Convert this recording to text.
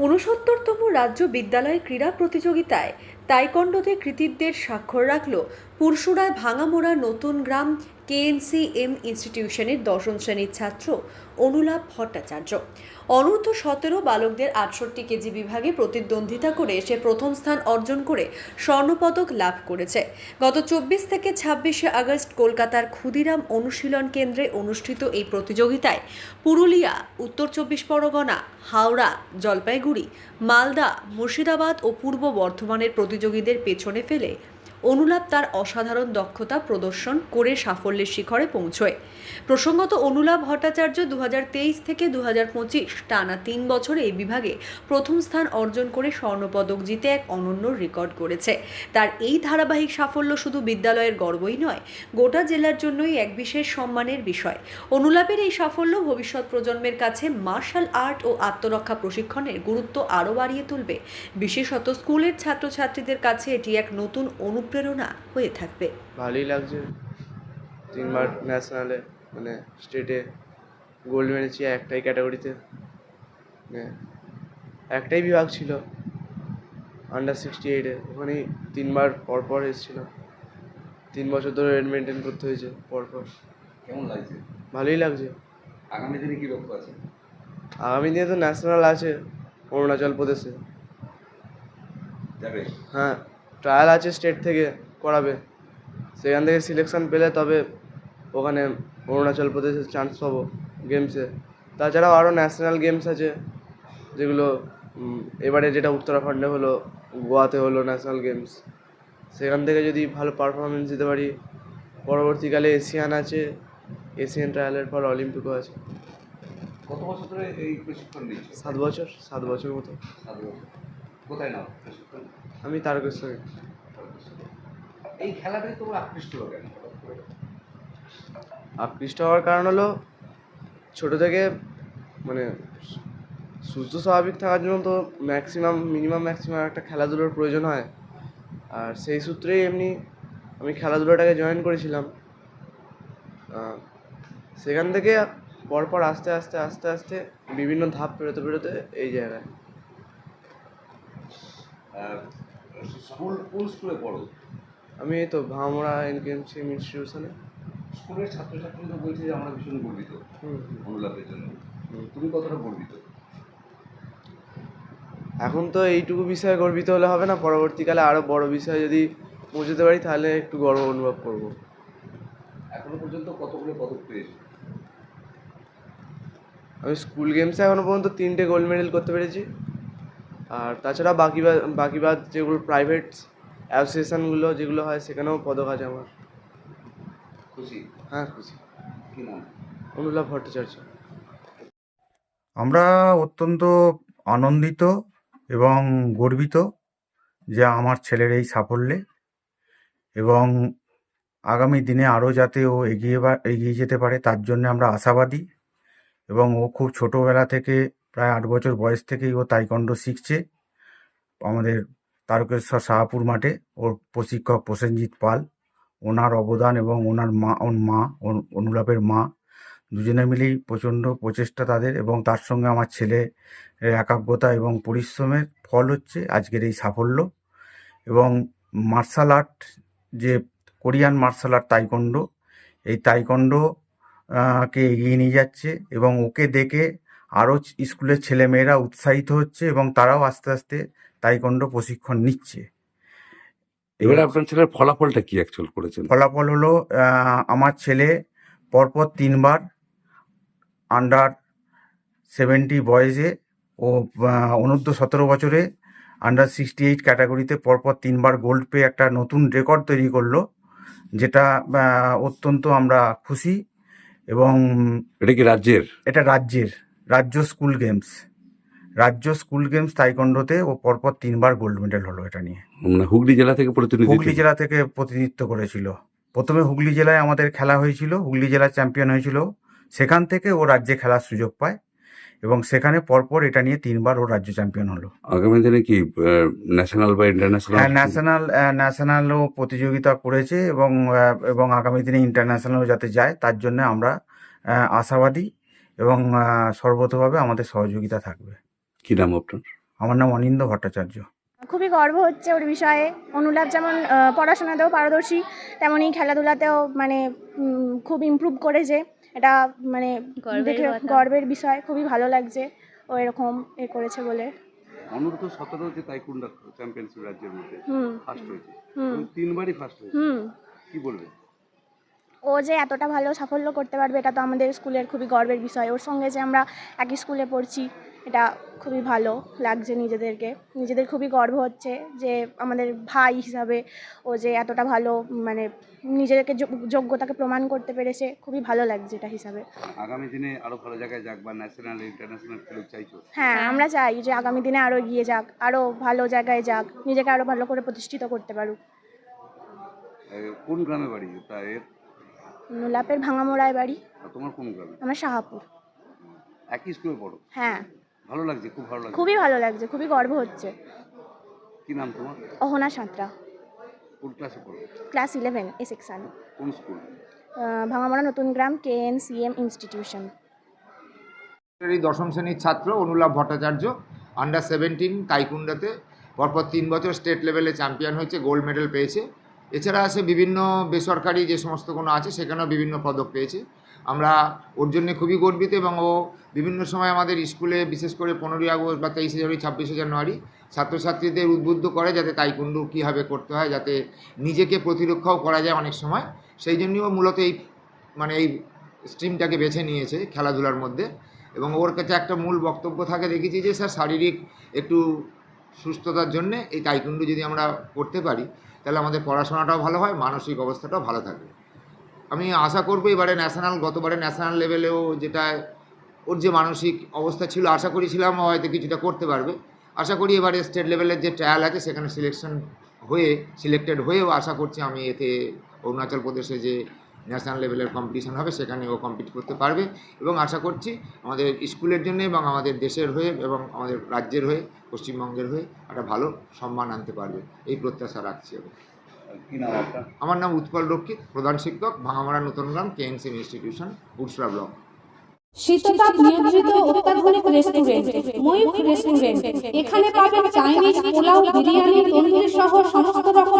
ঊনসত্তরতম রাজ্য বিদ্যালয় ক্রীড়া প্রতিযোগিতায় তাইকন্ডোতে কৃতিত্বের স্বাক্ষর রাখল পুরসুরায় ভাঙামোড়া নতুন গ্রাম কেএনসিএম ইনস্টিটিউশনের দশম শ্রেণির ছাত্র অনুলাভ ভট্টাচার্য। অনূর্ধ্ব সতেরো বালকদের আটষট্টি কেজি বিভাগে প্রতিদ্বন্দ্বিতা করে সে প্রথম স্থান অর্জন করে স্বর্ণপদক লাভ করেছে। গত চব্বিশ থেকে ছাব্বিশে আগস্ট কলকাতার ক্ষুদিরাম অনুশীলন কেন্দ্রে অনুষ্ঠিত এই প্রতিযোগিতায় পুরুলিয়া, উত্তর চব্বিশ পরগনা, হাওড়া, জলপাইগুড়ি, মালদা, মুর্শিদাবাদ ও পূর্ব বর্ধমানের প্রতিযোগীদের পেছনে ফেলে অনুলাপ তার অসাধারণ দক্ষতা প্রদর্শন করে সাফল্যের শিখরে পৌঁছয়। প্রসঙ্গত অনুলাভ ভট্টাচার্য দু হাজার তেইশ থেকে দু হাজার পঁচিশ টানা তিন বছর এই বিভাগে প্রথম স্থান অর্জন করে স্বর্ণপদক জিতে এক অনন্য রেকর্ড করেছে। তার এই ধারাবাহিক সাফল্য শুধু বিদ্যালয়ের গর্বই নয়, গোটা জেলার জন্যই এক বিশেষ সম্মানের বিষয়। অনুলাপের এই সাফল্য ভবিষ্যৎ প্রজন্মের কাছে মার্শাল আর্ট ও আত্মরক্ষা প্রশিক্ষণের গুরুত্ব আরও বাড়িয়ে তুলবে। বিশেষত স্কুলের ছাত্রছাত্রীদের কাছে এটি এক নতুন অনুপ্রেরণা হয়ে থাকবে। ভালোই লাগছে। তিনবার ন্যাশনালে মানে স্টেটে গোল্ড মেরেছি একটাই ক্যাটাগরিতে মানে একটাই বিভাগ ছিল। আন্ডার সিক্সটি এইটে ওখানেই তিনবার পরপর এসেছিল। তিন বছর ধরে রেড মেনটেন করতে হয়েছে পরপর। কেমন লাগছে? ভালোই লাগছে। আগামী দিনে কি লক্ষ্য আছে? আগামী দিনে তো ন্যাশনাল আছে অরুণাচল প্রদেশে। যাবে? হ্যাঁ। ট্রায়াল আছে স্টেট থেকে করাবে। সেখান থেকে সিলেকশান পেলে তবে ওখানে অরুণাচল প্রদেশে চান্স পাবো গেমসে তাছাড়াও আরও ন্যাশনাল গেমস আছে যেগুলো এবারে যেটা উত্তরাখণ্ডে হলো গোয়াতে হলো ন্যাশনাল গেমস সেখান থেকে যদি ভালো পারফরমেন্স দিতে পারি পরবর্তীকালে এশিয়ান আছে এশিয়ান ট্রায়ালের পর অলিম্পিকও আছে। কত বছর ধরে এই প্রশিক্ষণ সাত বছর সাত বছর মতো। কোথায় নাও? আমি তারকেশ্বরে এই খেলাটাই তোমার আকৃষ্ট? আকৃষ্ট হওয়ার কারণ হলো ছোটো থেকে মানে সুস্থ স্বাভাবিক থাকার জন্য তো ম্যাক্সিমাম মিনিমাম ম্যাক্সিমাম একটা খেলাধুলোর প্রয়োজন হয়। আর সেই সূত্রেই এমনি আমি খেলাধুলোটাকে জয়েন করেছিলাম। সেখান থেকে পরপর আস্তে আস্তে আস্তে আস্তে বিভিন্ন ধাপ পেরোতে পেরোতে এই জায়গায় স্কুল কোন স্কুলে পড়ো? আমি এই তো ভামরা এনকেএমসি ইনস্টিটিউশনে স্কুলের ছাত্রছাত্রী তো বলছে যে আমরা ভীষণ গর্বিত অনুলাপের জন্য। তুমি কতটা গর্বিত? এখন তো এইটুকু বিষয়ে গর্বিত হলে হবে না পরবর্তীকালে আরও বড় বিষয়ে যদি পৌঁছতে পারি তাহলে একটু গর্ব অনুভব করব। এখনও পর্যন্ত কতগুলো পদক পেয়েছ? আমি স্কুল গেমসে এখনও পর্যন্ত তিনটে গোল্ড মেডেল করতে পেরেছি। আর তাছাড়া বাকি বাকি বাদ যেগুলো প্রাইভেট অ্যাসোসিয়েশনগুলো যেগুলো হয় সেখানেও পদক আছে আমার। খুশি? হ্যাঁ। খুশি। কি নাম? অনুলাভ ভট্টাচার্য। আমরা অত্যন্ত আনন্দিত এবং গর্বিত যে আমার ছেলের এই সাফল্যে এবং আগামী দিনে আরও যাতে ও এগিয়ে বা- এগিয়ে যেতে পারে তার জন্য আমরা আশাবাদী এবং ও খুব ছোটোবেলা থেকে প্রায় আট বছর বয়স থেকেই ও তাইকন্ডো শিখছে আমাদের তারকেশ্বর শাহাপুর মাঠে। ওর প্রশিক্ষক প্রসেনজিৎ পাল ওনার অবদান এবং ওনার মা ওর মা অনু- অনুলাপের মা দুজনে মিলেই প্রচণ্ড প্রচেষ্টা তাদের এবং তার সঙ্গে আমার ছেলে একাগ্রতা এবং পরিশ্রমের ফল হচ্ছে আজকের এই সাফল্য এবং মার্শাল আর্ট যে কোরিয়ান মার্শাল আর্ট তাইকন্ডো এই তাইকন্ডো আহ, কে এগিয়ে নিয়ে যাচ্ছে এবং ওকে দেখে আরও স্কুলের ছেলেমেয়েরা উৎসাহিত হচ্ছে এবং তারাও আস্তে আস্তে তাইকন্ডো প্রশিক্ষণ নিচ্ছে। এবারে আপনার ছেলের ফলাফলটা কি অ্যাকচুয়াল করেছেন? ফলাফল হলো আমার ছেলে পরপর তিনবার আন্ডার সেভেন্টি বয়েজে ও অনূর্ধ্ব সতেরো বছরে আন্ডার সিক্সটি এইট ক্যাটাগরিতে পরপর তিনবার গোল্ড পেয়ে একটা নতুন রেকর্ড তৈরি করল যেটা অত্যন্ত আমরা খুশি এবং এটা কি রাজ্যের? এটা রাজ্যের। রাজ্য স্কুল গেমস। রাজ্য স্কুল গেমস তাইকন্ডোতে ও পরপর তিনবার গোল্ড মেডেল হলো এটা নিয়ে। মানে হুগলি জেলা থেকে হুগলি জেলা থেকে প্রতিনিধিত্ব করেছিল। প্রথমে হুগলি জেলায় আমাদের খেলা হয়েছিল হুগলি জেলা চ্যাম্পিয়ন হয়েছিল। সেখান থেকে ও রাজ্যে খেলার সুযোগ পায় এবং সেখানে পরপর এটা নিয়ে তিনবার ও রাজ্য চ্যাম্পিয়ন হলো। আগামী দিনে কি ন্যাশনাল বা ইন্টারন্যাশনাল হ্যাঁ ন্যাশনাল ন্যাশনালও প্রতিযোগিতা করেছে এবং এবং আগামী দিনে ইন্টারন্যাশনালও যাতে যায় তার জন্য আমরা আশাবাদী এবং সর্বতভাবে আমাদের সহযোগিতা থাকবে। কি নাম আপনার? আমার নাম অনিন্দ ভট্টাচার্য। খুবই গর্ব হচ্ছে ওর বিষয়ে। অনুলাভ যেমন পড়াশোনাতেও পারদর্শী তেমনই খেলাধুলাতেও মানে খুব ইমপ্রুভ করেছে। এটা মানে গর্বের দেখে গর্বের বিষয় খুবই ভালো লাগছে ও এরকম এ করেছে বলে। অনূর্ধ্ব সতেরো যে তাইকুন্ডা চ্যাম্পিয়নশিপ রাজ্যের মধ্যে হুম। ফার্স্ট হয়েছে। তিনবারই ফার্স্ট হয়েছে। হুম। কি বলবে ও যে এতটা ভালো সাফল্য করতে পারবে এটা তো আমাদের স্কুলের খুবই গর্বের বিষয়। ওর সঙ্গে যে আমরা একই স্কুলে পড়ছি এটা খুবই ভালো লাগছে নিজেদেরকে। নিজেদের খুবই গর্ব হচ্ছে যে আমাদের ভাই হিসাবে ও যে এতটা ভালো মানে নিজেদেরকে যোগ- যোগ্যতাকে প্রমাণ করতে পেরেছে। খুবই ভালো লাগছে এটা হিসাবে। আগামী দিনে আরও ভালো জায়গায় যাক বা ন্যাশনাল ইন্টারন্যাশনাল খেলুক চাইছো হ্যাঁ আমরা চাই যে আগামী দিনে আরও এগিয়ে যাক আরও ভালো জায়গায় যাক নিজেকে আরও ভালো করে প্রতিষ্ঠিত করতে পারুক। কোন গ্রামে বাড়ি? তা এর নোলাপের ভাঙামোড়ায় বাড়ি। তোমার কোন গ্রামে? আমার শাহাপুর। একই স্কুলে পড়ো? হ্যাঁ। ভালো লাগছে? খুব ভালো লাগছে? খুবই ভালো লাগছে খুবই গর্ব হচ্ছে। কি নাম তোমার? অহনা সাঁতরা। কোন ক্লাসে পড়ো? Class eleven A. সেকশন কোন স্কুল ভাঙামোড়া নতুন গ্রাম K N C M institution এই দশম শ্রেণির ছাত্র অনুলাভ ভট্টাচার্য আন্ডার সেভেন্টিন তাইকুন্ডাতে। পরপর তিন বছর স্টেট লেভেলে চ্যাম্পিয়ন হয়েছে গোল্ড মেডেল পেয়েছে। এছাড়া আছে বিভিন্ন বেসরকারি যে সমস্ত কোনো আছে, সেখানেও বিভিন্ন পদক পেয়েছে। আমরা ওর জন্য খুবই গর্বিত এবং ও বিভিন্ন সময় আমাদের স্কুলে বিশেষ করে পনেরোই আগস্ট বা তেইশে জানুয়ারি, ছাব্বিশে জানুয়ারি ছাত্রছাত্রীদের উদ্বুদ্ধ করে যাতে তাইকুন্ডু কীভাবে করতে হয়, যাতে নিজেকে প্রতিরক্ষাও করা যায় অনেক সময়। সেই জন্যই ও মূলত এই মানে এই স্ট্রিমটাকে বেছে নিয়েছে খেলাধুলার মধ্যে। এবং ওর কাছে একটা মূল বক্তব্য থাকে, দেখেছি যে স্যার শারীরিক একটু সুস্থতার জন্যে এই তাইকুন্ডু যদি আমরা করতে পারি, তাহলে আমাদের পড়াশোনাটাও ভালো হয়, মানসিক অবস্থাটাও ভালো থাকবে। আমি আশা করব এবারে ন্যাশনাল গতবারে ন্যাশনাল লেভেলেও যেটা ওর যে মানসিক অবস্থা ছিল, আশা করেছিলাম হয়তো কিছুটা করতে পারবে। আশা করি এবারে স্টেট লেভেলের যে ট্রায়াল আছে, সেখানে সিলেকশন হয়ে সিলেক্টেড হয়েও আশা করছি আমি এতে অরুণাচল প্রদেশে যে ন্যাশনাল লেভেলের কম্পিটিশন হবে সেখানে ও কম্পিট করতে পারবে এবং আশা করছি আমাদের স্কুলের জন্য এবং আমাদের দেশের হয়ে এবং আমাদের রাজ্যের হয়ে পশ্চিমবঙ্গের হয়ে একটা ভালো সম্মান আনতে পারবে। এই প্রত্যাশা রাখছি আমি। কি নাম আপনার? আমার নাম উৎপল রক্ষিত প্রধান শিক্ষক ভাঙামারা নতুনগ্রাম কেএনসি ইনস্টিটিউশন উৎসরা ব্লক শীততাপ নিয়ন্ত্রিত অত্যাধুনিক রেস্টুরেন্ট ময়ূখ রেস্টুরেন্ট এখানে পাবেন চাইনিজ পোলাও বিরিয়ানি তন্দুরি সহ সমস্ত রকম